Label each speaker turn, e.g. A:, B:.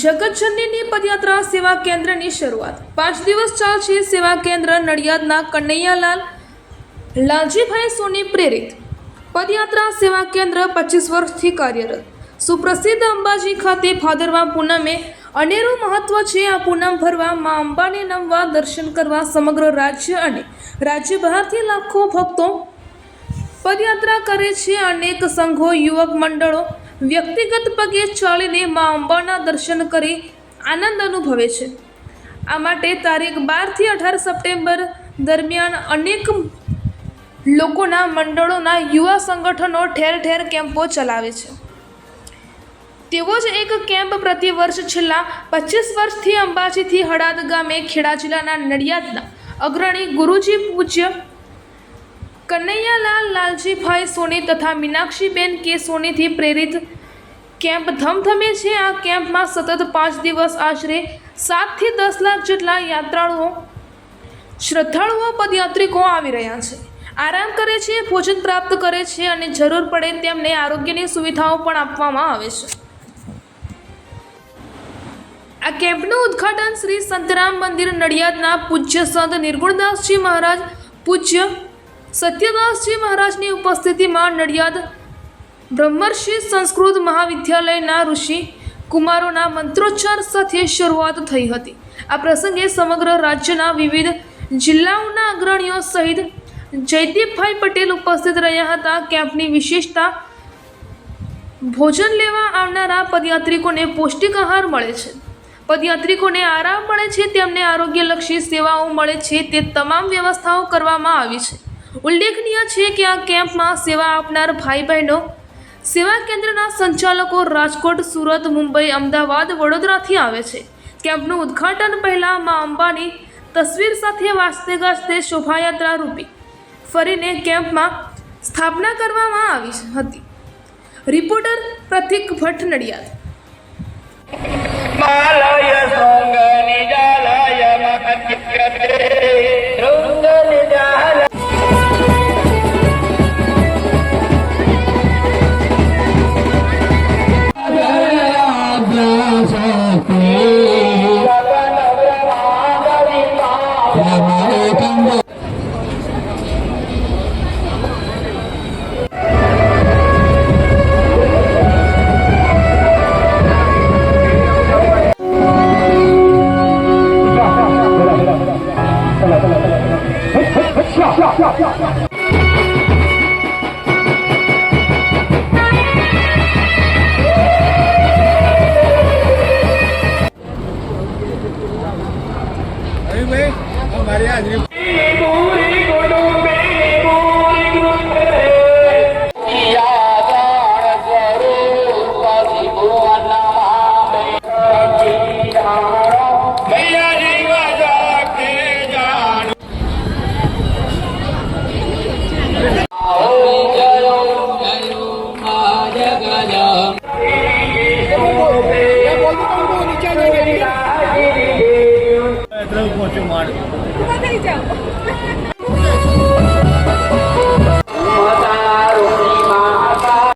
A: જગતજનની પદયાત્રા સેવા કેન્દ્રની શરૂઆત. પાંચ દિવસ ચાલશે સેવા કેન્દ્ર નડિયાદના કનૈયાલાલ લાલજીભાઈ સોની પ્રેરિત. પદયાત્રા સેવા કેન્દ્ર પચીસ વર્ષથી કાર્યરત. સુપ્રસિદ્ધ અંબાજી ખાતે ભાદરવા પૂનમે અનેરું મહત્વ છે આ પૂનમ ભરવા મા અંબાને નમવા દર્શન કરવા સમગ્ર રાજ્ય અને રાજ્ય બહારથી લાખો ભક્તો પદયાત્રા કરે છે અનેક સંઘો, યુવક મંડળો વ્યક્તિગત પગે ચાલીને મા અંબાના દર્શન કરી આનંદ અનુભવે છે. આ માટે તારીખ બારથી અઢાર સપ્ટેમ્બર દરમિયાન અનેક લોકોના, મંડળોના, યુવા સંગઠનો ઠેર ઠેર કેમ્પો ચલાવે છે. તેવો જ એક કેમ્પ પ્રતિ વર્ષ છેલ્લા પચીસ વર્ષથી અંબાજીથી હળાદ ગામે ખેડા જિલ્લાના નડિયાદના અગ્રણી ગુરુજી પૂજ્ય કનૈયાલાલ લાલજીભાઈ સોની તથા મીનાક્ષીબેન કે સોનીથી પ્રેરિત કેમ્પ ધમધમે છે. આ કેમ્પમાં સતત પાંચ દિવસ આશરે સાતથી દસ લાખ જેટલા યાત્રાળુઓ, શ્રદ્ધાળુઓ, પદયાત્રિકો આવી રહ્યા છે. આરામ કરે છે, ભોજન પ્રાપ્ત કરે છે અને જરૂર પડે તેમને આરોગ્યની સુવિધાઓ પણ આપવામાં આવે છે. આ કેમ્પનું ઉદ્ઘાટન શ્રી સંતરામ મંદિર નડિયાદના પૂજ્ય સંત નિર્ગુણદાસજી મહારાજ પૂજ્ય સત્યદાસજી મહારાજની ઉપસ્થિતિમાં નડિયાદ બ્રહ્મર્ષિ સંસ્કૃત મહાવિદ્યાલયના ઋષિ કુમારોના મંત્રોચ્ચાર સાથે શરૂઆત થઈ હતી. આ પ્રસંગે સમગ્ર રાજ્યના વિવિધ જિલ્લાઓના અગ્રણીઓ સહિત જયદીપભાઈ પટેલ ઉપસ્થિત રહ્યા હતા. કેમ્પની વિશેષતા, ભોજન લેવા આવનારા પદયાત્રિકોને પૌષ્ટિક આહાર મળે છે. પદયાત્રિકોને આરામ મળે છે, તેમને આરોગ્યલક્ષી સેવાઓ મળે છે, તે તમામ વ્યવસ્થાઓ કરવામાં આવી છે. ઉલ્લેખનીય છે કે આ કેમ્પમાં સેવા આપનાર ભાઈ બહેનો સેવા કેન્દ્રના સંચાલકો રાજકોટ, સુરત, મુંબઈ, અમદાવાદ, વડોદરાથી આવે છે. કેમ્પનું ઉદ્ઘાટન પહેલાં મા અંબાની તસવીર સાથે વાંચતે ગાજતે શોભાયાત્રા રૂપી ફરીને કેમ્પમાં સ્થાપના કરવામાં આવી હતી. રિપોર્ટર પ્રતિક ભટ્ટ નડિયાદ.
B: 下下下下下もある。ま
C: いじゃん。